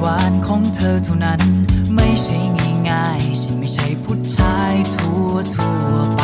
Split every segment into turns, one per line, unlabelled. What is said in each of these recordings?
หวานๆของเธอเท่านั้น ไม่ใช่ง่ายๆฉันไม่ใช่ผู้ชายทั่วทั่วไป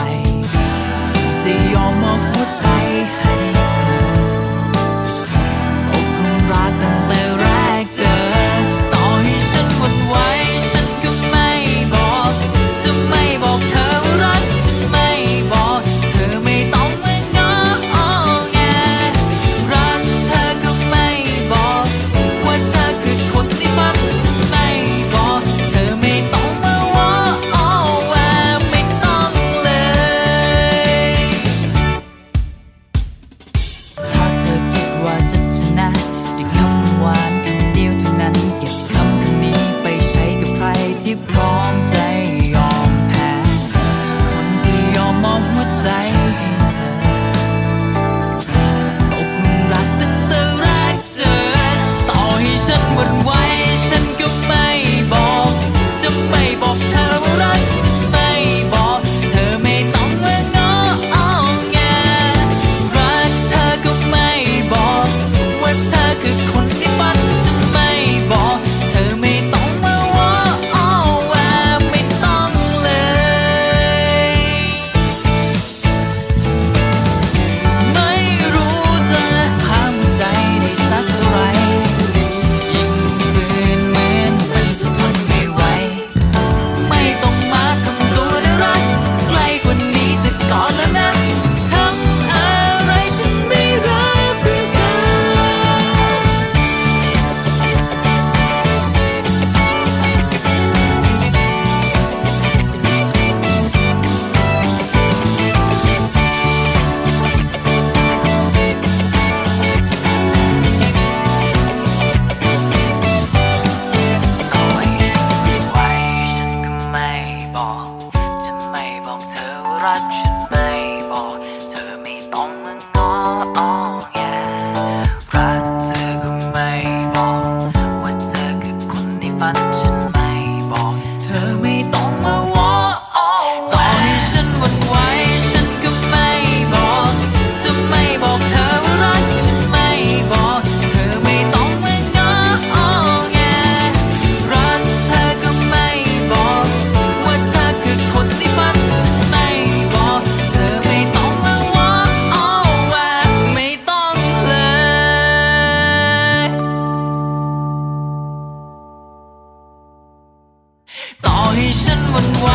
คือคนในฝัน บอกจะไม่บอกเธอรัก ฉันวันไหว